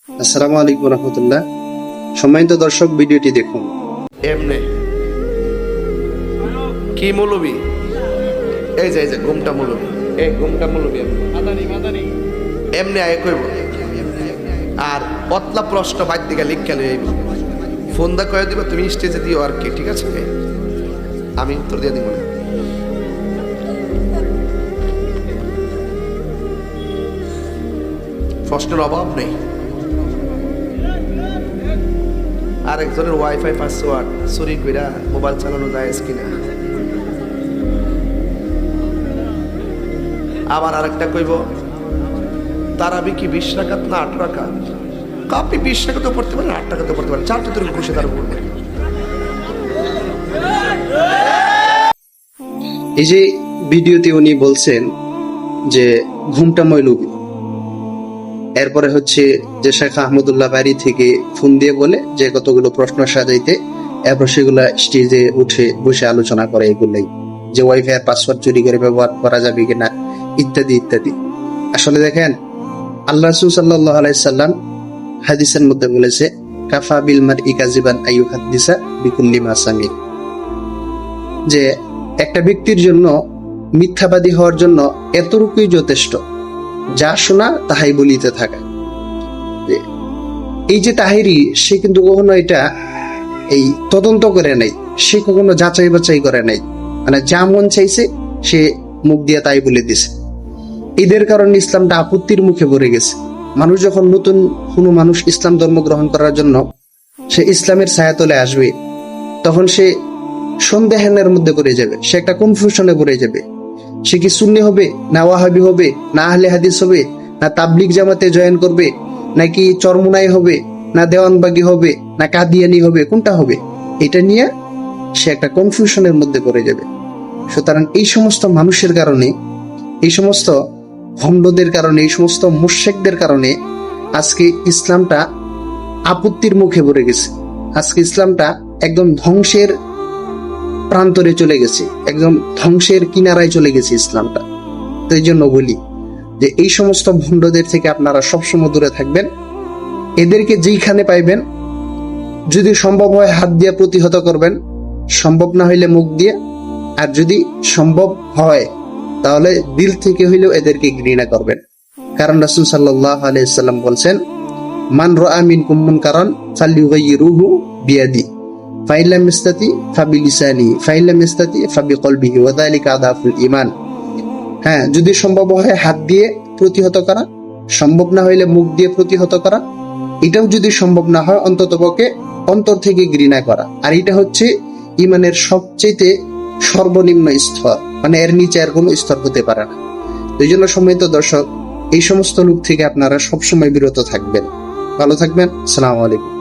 আসসালামু আলাইকুম রহমতুল্লাহ। সম্মানিত দর্শক, ভিডিওটি দেখুন। এমনে। কি মৌলবি? এই যে এই যে, ঘুমটা মৌলবি। এই ঘুমটা মৌলবি এমনে। আয় কইব। আর পতলা প্রশ্ন বাদ দিকে লিখে লই আইব। ফোন দা কয়ে দিবা, তুমি স্টেজে দিও আর কি, ঠিক আছে? আমি উত্তর দিয়ে দিব না। প্রশ্নের অভাব নেই। আর একজনের ওয়াইফাই পাসওয়ার্ড চুরি কইরা মোবাইল চালানো যায় কিনা? আবার আরেকটা কইব, তারাবি কি বিশ রাকাত না আট রাকাত? আপনি বিশ টাকাতে পড়তে পারেন, আট টাকাতে পড়তে পারেন। চারটে তোর খুশি তার উপর এই যে ভিডিওতে উনি বলছেন যে ঘুমটা ময়লুবি এরপরে হচ্ছে যে শেখ আহমদুল্লাহ বাড়ি থেকে ফোন দিয়ে বলে যে কতগুলো প্রশ্ন সাজাইতে, এরপর সেগুলা স্টেজে উঠে বসে আলোচনা করে এগুলাই, যে ওয়াইফাই এর পাসওয়ার্ড চুরি করে ব্যবহার করা যাবে কিনা, ইত্যাদি ইত্যাদি। আসলে দেখেন, আল্লাহ সাল্লাহ আলাইসাল্লাম হাদিসের মধ্যে বলেছে, কাফা বিল মার ইকাজিবান আয়ু হাদিসা বিকুল্লি মাসামি যে একটা ব্যক্তির জন্য মিথ্যাবাদী হওয়ার জন্য এতটুকুই যথেষ্ট। যা শোনা তাহাই বলিতে থাকা। এই যে তাহিরি সে কিন্তু কখনো এটা এই তদন্ত করে নাই, সে কখনো যাচাই বাছাই করে নাই। মানে যা মন চাইছে, সে মুখ দিয়ে তাই বলে দিছে। ঈদের কারণে ইসলামটা আপত্তির মুখে পড়ে গেছে। মানুষ যখন নতুন কোনো মানুষ ইসলাম ধর্ম গ্রহণ করার জন্য সে ইসলামের ছায়া ছায়াতলে আসবে, তখন সে সন্দেহানের মধ্যে পড়ে যাবে, সে একটা কনফিউশনে পড়ে যাবে। সে কি সুন্নি হবে, না ওয়াহাবি হবে, না আহলে হাদিস হবে, না তাবলিক জামাতে জয়েন করবে, নাকি চরমুনাই হবে, না দেওয়ানবাগি হবে, না কাদিয়ানি হবে, কোনটা হবে? এটা নিয়ে সে একটা কনফিউশনের মধ্যে পড়ে যাবে। সুতরাং এই সমস্ত মানুষের কারণে, এই সমস্ত ভণ্ডদের কারণে, এই সমস্ত মুর্শেকদের কারণে আজকে ইসলামটা আপত্তির মুখে পড়ে গেছে। আজকে ইসলামটা একদম ধ্বংসের প্রান্তরে চলে গেছে। একদম ধ্বংসের কিনারায় চলে গেছে ইসলামটা। তো এই জন্য বলি যে এই সমস্ত ভণ্ডদের থেকে আপনারা সবসময় দূরে থাকবেন। এদেরকে যেইখানে পাইবেন, যদি সম্ভব হয় হাত দিয়ে প্রতিহত করবেন। সম্ভব না হইলে মুখ দিয়ে। আর যদি সম্ভব হয়, তাহলে দিল থেকে হইলেও এদেরকে ঘৃণা করবেন। কারণ রাসুল সাল্লাহ আলাইসাল্লাম বলছেন, মান রামিন কুম্মন কারণ ফালিউগাইয়িরুহু বিয়াদি। ফাইলাম ইস্তাতি ফাবি লিসানি ফাইলাম ইস্তাতি ফাবি আদাফুল ইমান হ্যাঁ যদি সম্ভব হয় হাত দিয়ে প্রতিহত করা, সম্ভব না হইলে মুখ দিয়ে প্রতিহত করা, এটাও যদি সম্ভব না হয় অন্তত পক্ষে অন্তর থেকে ঘৃণা করা। আর এটা হচ্ছে ইমানের সবচেয়ে সর্বনিম্ন স্তর মানে এর নিচে আর কোনো স্তর হতে পারে না। এই জন্য সম্মানিত দর্শক, এই সমস্ত লোক থেকে আপনারা সবসময় বিরত থাকবেন। ভালো থাকবেন সালাম আলাইকুম।